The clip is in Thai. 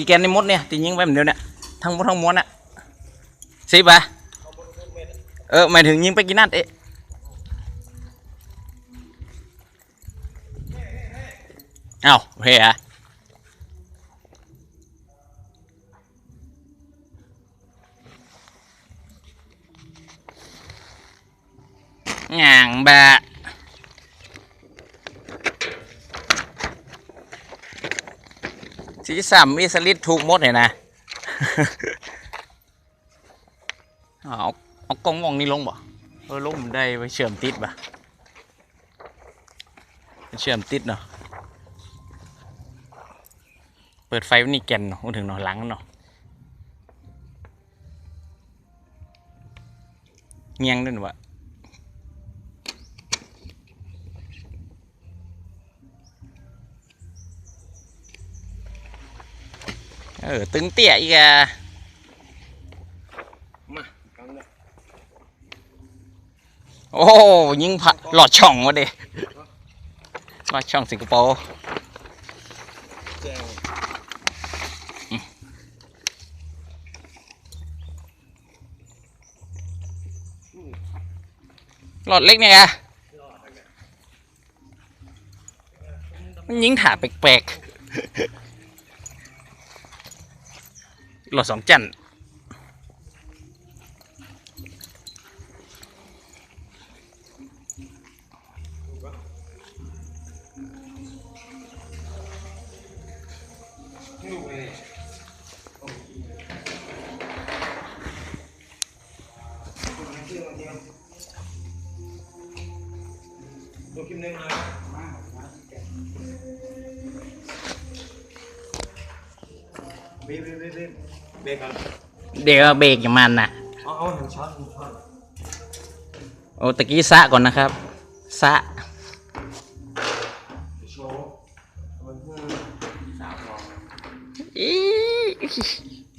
กี่แกนในมดเนี่ยตียิงไปเหมือนเดียวเนี่ยทั้งหมดทั้งมวลน่ะสิบอะเออหมายถึงยิงไปกี่นัดเอ๊ะเอ้าเฮ้ยอะหย่างบะ สีสัมอิสลิดถูกมดเลยนะเอาเอากล้องมองนี่ลงบ่เออลงมันได้ไว้เชื่อมติดบ่เชื่อมติดเนาะเปิดไฟนี่แกนเนาะถึงเนาะหลังเนาะเงียงด้วยวะ เออ ตึงเตี้ยอีกอะมากังเลยโอ้ยิงผ่าหลอดช่องวะเด้หลอดช่องสิงคโปร์แจ้งหลอดเล็กเนี่ยอะมันยิงถาแปลกๆ หลอดสองจันทร์ลูกเลยดูคลิปหนึ่งเล เบ๊ะเบ๊ะเบ๊ะเบ๊ะเบ๊ะกันเดี๋ยวเบรกอย่างมันนะเอาเอาหนึ่งช้อนหนึ่งช้อนโอ้ตะกี้สะก่อนนะครับสะโชว์มันคือสามฟองอี